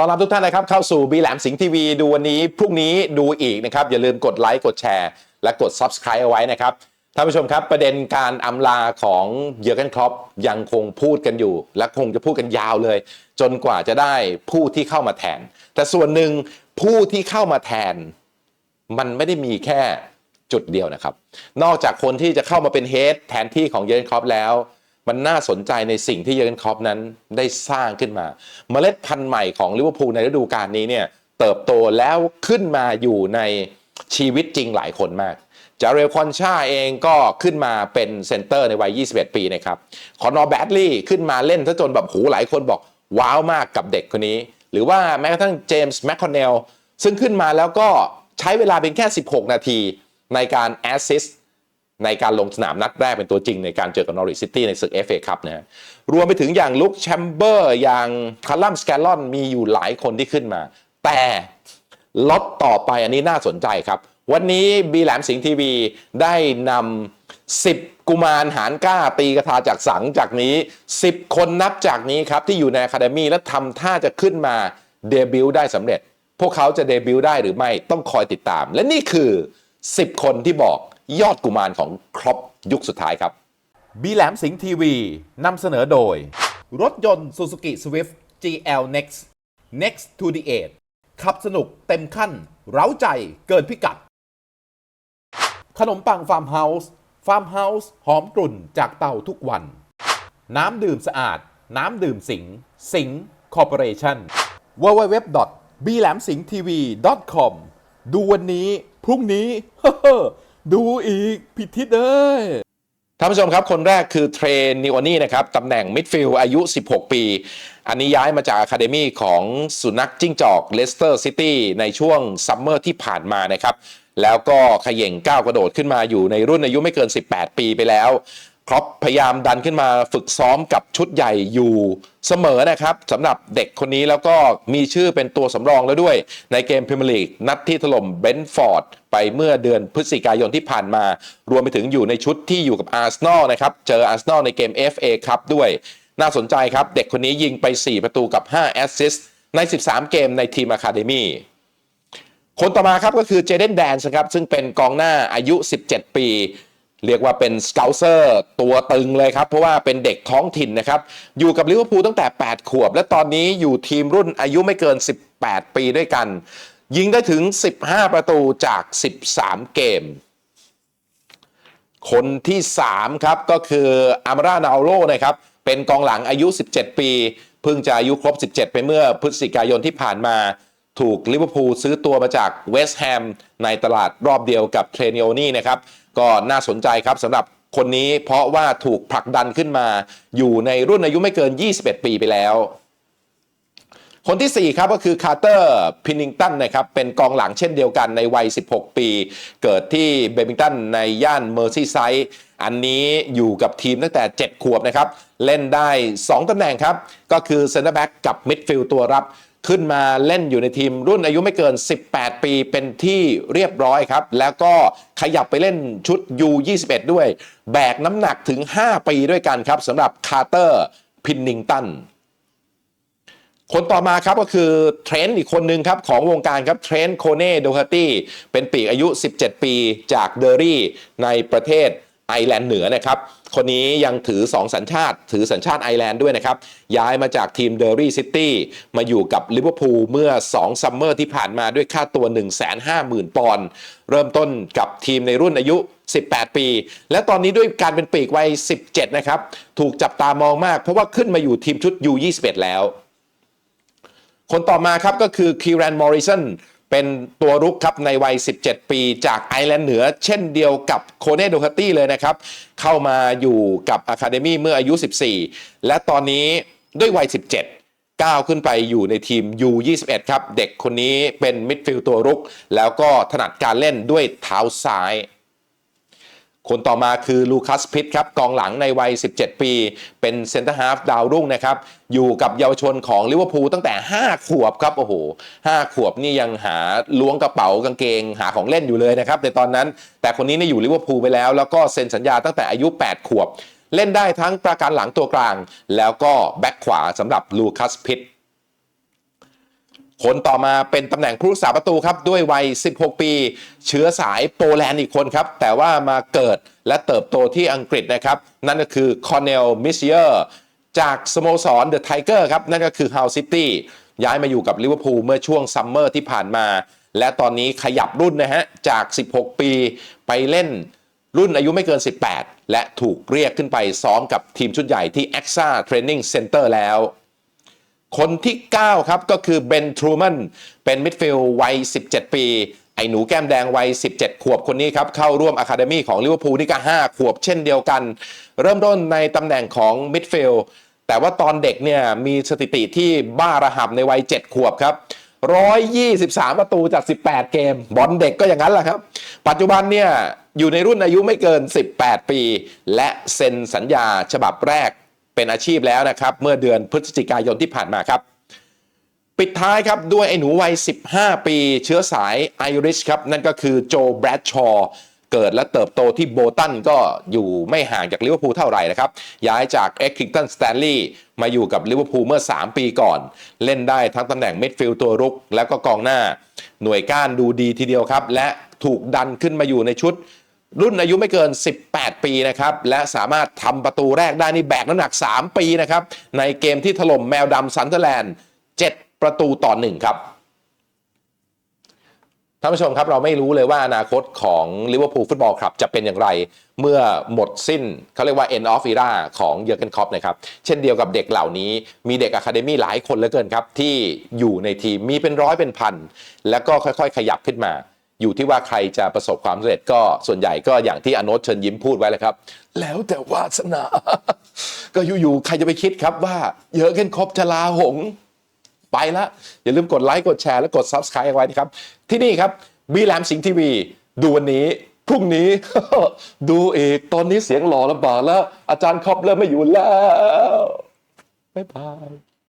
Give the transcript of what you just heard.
ต้อนรับทุกท่านนะครับเข้าสู่บีแหลมสิงห์ทีวีดูวันนี้พรุ่งนี้ดูอีกนะครับ อย่าลืมกดไลค์กดแชร์ และกด Subscribe เอาไว้นะครับท่านผู้ชมครับประเด็นการอำลาของเยอร์เกนครอปยังคงพูดกันอยู่ และคงจะพูดกันยาวเลย จนกว่าจะได้ผู้ที่เข้ามาแทน แต่ส่วนหนึ่งผู้ที่เข้ามาแทน มันไม่ได้มีแค่จุดเดียวนะครับ นอกจากคนที่จะเข้ามาเป็นเฮดแทนที่ของเยอร์เกนครอปแล้ว มันน่าสนใจในสิ่งที่เยอร์เกนคอปนั้นได้สร้างขึ้นมา เมล็ดพันธุ์ใหม่ของลิเวอร์พูลในฤดูกาลนี้เนี่ยเติบโตแล้วขึ้นมาอยู่ในชีวิตจริงหลายคนมากจาเรลคอนชาเองก็ขึ้นมาเป็นเซนเตอร์ในวัย 21 ปีนะครับ คอนอร์แบดลีย์ขึ้นมาเล่นซะจนแบบหูหลายคนบอกว้าวมากกับเด็กคนนี้ หรือว่าแม้กระทั่งเจมส์แมคคอนเนลซึ่งขึ้นมาแล้วก็ใช้เวลาเป็นแค่ 16 นาทีในการแอสซิสต์ ในการลงสนามนัดแรกเป็นตัวจริงในการเจอกับนอริซิตี้ในศึก FA คัพนะฮะรวมไปถึงอย่างลุคแชมเบอร์อย่างคาร์ลัมสแกลลอนมีอยู่หลายคนที่ขึ้นมา แต่ล็อตต่อไปอันนี้น่าสนใจครับ วันนี้บีแหลมสิงห์ทีวีได้นำ10 กุมารหารกล้าตีกระทาจากสังจากนี้ 10 คนนับจากนี้ครับ ที่อยู่ในอะคาเดมีและทำท่าจะขึ้นมาเดบิวต์ได้สำเร็จ พวกเขาจะเดบิวต์ได้หรือไม่ต้องคอยติดตาม และนี่คือ 10 คนที่บอก ยอดกุมารของครอปยุคสุดท้ายครับ บีแหลมสิงห์ทีวีนำเสนอโดย รถยนต์ Suzuki Swift GL Next Next to the Edge ขับสนุกเต็มขั้น เร้าใจเกินพิกัด ขนมปังฟาร์มเฮาส์ฟาร์มเฮาส์หอมกลุ่นจากเตาทุกวัน น้ำดื่มสะอาด น้ำดื่มสิง สิงคอร์ปอเรชั่น w w w b l a m s i n g t v com ดูวันนี้ พรุ่งนี้ ดูอีกผิดทิศเอ้ยท่านผู้ชมครับ คนแรกคือเทรนนิวอนี่นะครับตำแหน่งมิดฟิลด์อายุ 16 ปี อันนี้ย้ายมาจากอะคาเดมี่ของสุนัขจิ้งจอกเลสเตอร์ซิตี้ในช่วงซัมเมอร์ที่ผ่านมานะครับ แล้วก็ขย่งก้าวกระโดดขึ้นมาอยู่ในรุ่นอายุไม่เกิน 18 ปีไปแล้ว ครอปพยายามดันขึ้นมาฝึกซ้อมกับชุดใหญ่อยู่เสมอนะครับสำหรับเด็กคนนี้แล้วก็มีชื่อเป็นตัวสำรองแล้วด้วย ในเกมพรีเมียร์ลีกนัดที่ถล่มเบนฟอร์ดไปเมื่อเดือนพฤศจิกายนที่ผ่านมา รวมไปถึงอยู่ในชุดที่อยู่กับอาร์เซนอลนะครับเจออาร์เซนอลในเกม FA ครับด้วย น่าสนใจครับ เด็กคนนี้ยิงไป 4 ประตูกับ 5 แอสซิสต์ใน 13 เกมในทีมอะคาเดมี่คนต่อมาครับก็คือเจเดนแดนส์ครับซึ่งเป็นกองหน้าอายุ 17 ปี เรียกว่าเป็นสเกลเซอร์ตัวตึงเลยครับ เพราะว่าเป็นเด็กท้องถิ่นนะครับ อยู่กับลิเวอร์พูลตั้งแต่ 8 ขวบ และตอนนี้อยู่ทีมรุ่นอายุไม่เกิน 18 ปีด้วยกัน ยิงได้ถึง 15 ประตูจาก 13 เกม คนที่ 3 ครับ ก็คืออามรานาโรนะครับ เป็นกองหลังอายุ 17 ปี เพิ่งจะอายุครบ 17 ไปเมื่อพฤศจิกายนที่ผ่านมาถูกลิเวอร์พูลซื้อตัวมาจากเวสต์แฮมในตลาดรอบเดียวกับเทรนิโอนี่นะครับ ก็น่าสนใจครับสำหรับคนนี้เพราะว่าถูกผลักดันขึ้นมา อยู่ในรุ่นอายุไม่เกิน 21 ปีไปแล้ว คนที่ 4 ครับก็คือคาร์เตอร์พินนิงตันนะครับเป็นกองหลังเช่นเดียวกันในวัย 16 ปี เกิดที่เบมิงตันในย่านเมอร์ซีไซด์อันนี้อยู่กับทีมตั้งแต่ 7 ขวบนะครับ เล่นได้ 2ตำแหน่งครับ ก็คือเซนเตอร์แบ็กกับมิดฟิลด์ตัวรับ ขึ้นมาเล่นอยู่ในทีมรุ่นอายุไม่เกิน 18 ปีเป็นที่เรียบร้อยครับ แล้วก็ขยับไปเล่นชุด U21 ด้วย แบกน้ำหนักถึง 5 ปีด้วยกันครับสำหรับคาร์เตอร์พินนิงตันคนต่อมาครับก็คือเทรนด์อีกคนหนึ่งครับของวงการครับเทรนด์โคเน่โดฮาตี้เป็นปีกอายุ 17 ปีจากเดอรี่ในประเทศ ไอร์แลนด์เหนือนะครับ คนนี้ยังถือ 2 สัญชาติ ถือสัญชาติไอร์แลนด์ด้วยนะครับ ย้ายมาจากทีมเดอรี่ซิตี้มาอยู่กับลิเวอร์พูลเมื่อ 2 ซัมเมอร์ที่ผ่านมาด้วยค่าตัว 150,000 ปอนด์เริ่มต้นกับทีมในรุ่นอายุ 18 ปี และตอนนี้ด้วยการเป็นปีกวัย 17 นะครับ ถูกจับตามองมาก เพราะว่าขึ้นมาอยู่ทีมชุด U21 แล้ว คนต่อมาครับก็คือคีรันมอริสัน เป็นตัวรุกครับในวัย 17 ปีจากไอร์แลนด์เหนือ เช่นเดียวกับโคเน่โดคาตี้เลยนะครับ เข้ามาอยู่กับอะคาเดมี่เมื่ออายุ 14 และตอนนี้ด้วยวัย 17ก้าวขึ้นไปอยู่ในทีม U21 ครับ เด็กคนนี้เป็นมิดฟิลด์ตัวรุก แล้วก็ถนัดการเล่นด้วยเท้าซ้าย คนต่อมาคือลูคัสพิทครับกองหลังในวัย 17 ปี เป็นเซนเตอร์ฮาฟดาวรุ่งนะครับ อยู่กับเยาวชนของลิเวอร์พูลตั้งแต่ 5 ขวบครับ โอ้โห 5 ขวบนี่ยังหาล้วงกระเป๋ากางเกง หาของเล่นอยู่เลยนะครับ ในตอนนั้น แต่คนนี้นี่อยู่ลิเวอร์พูลไปแล้ว แล้วก็เซ็นสัญญาตั้งแต่อายุ 8 ขวบ เล่นได้ทั้งประการหลังตัวกลาง แล้วก็แบ็คขวาสำหรับลูคัสพิท คนต่อมาเป็นตำแหน่งผู้รักษาประตูครับด้วยวัย 16 ปี เชื้อสายโปแลนด์อีกคนครับ แต่ว่ามาเกิดและเติบโตที่อังกฤษนะครับ นั่นก็คือคอนเนลมิเชียร์จากสโมสรเดอะไทเกอร์ครับ นั่นก็คือฮาวซิตี้ย้ายมาอยู่กับลิเวอร์พูลเมื่อช่วงซัมเมอร์ที่ผ่านมา และตอนนี้ขยับรุ่นนะฮะ จาก 16 ปีไปเล่นรุ่นอายุไม่เกิน 18 และถูกเรียกขึ้นไปซ้อมกับทีมชุดใหญ่ที่ a x a Training Center แล้ว คนที่ 9 ครับ ก็คือเบนทรูแมนเป็นมิดฟิลด์วัย 17 ปี ไอ้หนูแก้มแดงวัย 17 ขวบคนนี้ครับ เข้าร่วมอะคาเดมี่ของลิเวอร์พูลนี่ก็ 5 ขวบเช่นเดียวกัน เริ่มต้นในตำแหน่งของมิดฟิลด์แต่ว่าตอนเด็กเนี่ยมีสถิติที่บ้าระห่ำในวัย 7 ขวบครับ123 ประตูจาก 18 เกม บอลเด็กก็อย่างนั้นแหละครับ ปัจจุบันเนี่ยอยู่ในรุ่นอายุไม่เกิน 18 ปี และเซ็นสัญญาฉบับแรก เป็นอาชีพแล้วนะครับ เมื่อเดือนพฤศจิกายนที่ผ่านมาครับ ปิดท้ายครับด้วยไอ้หนูวัย 15 ปี เชื้อสายไอริชครับ นั่นก็คือโจแบรดชอว์เกิดและเติบโตที่โบตันก็อยู่ไม่ห่างจากลิเวอร์พูลเท่าไหร่นะครับ ย้ายจากเอ็กคิงตันสแตนลีย์มาอยู่กับลิเวอร์พูลเมื่อ 3 ปีก่อน เล่นได้ทั้งตำแหน่งมิดฟิลด์ตัวรุก แล้วก็กองหน้า หน่วยก้านดูดีทีเดียวครับ และถูกดันขึ้นมาอยู่ในชุด รุ่นอายุไม่เกิน 18 ปีนะครับ และสามารถทำประตูแรกได้นี่แบกน้ำหนัก 3 ปีนะครับ ในเกมที่ถล่มแมวดำซันเดอร์แลนด์ 7 ประตูต่อ 1 ครับท่านผู้ชมครับเราไม่รู้เลยว่าอนาคตของลิเวอร์พูลฟุตบอลคลับจะเป็นอย่างไร เมื่อหมดสิ้นเขาเรียกว่า end of era ของเยอร์เกนคอปนะครับ เช่นเดียวกับเด็กเหล่านี้ มีเด็กอะคาเดมี่หลายคนเหลือเกินครับ ที่อยู่ในทีมมีเป็นร้อยเป็นพัน แล้วก็ค่อยๆ ขยับขึ้นมา อยู่ที่ว่าใครจะประสบความสำเร็จก็ส่วนใหญ่ก็อย่างที่อโนตเชิญยิ้มพูดไว้เลยครับ แล้วแต่วาสนา ก็อยู่ๆใครจะไปคิดครับว่าเยอร์เกนคอปจะลาหง ไปล้วอย่าลืมกดไลค์กดแชร์และกด Subscribe เอาไว้นะครับ ที่นี่ครับบีแลมสิงทีวีดูวันนี้พรุ่งนี้ ดูอีกตอนนี้เสียงหล่อลำบากแล้ว อาจารย์ครอบเริ่มไม่อยู่แล้วบ๊ายบาย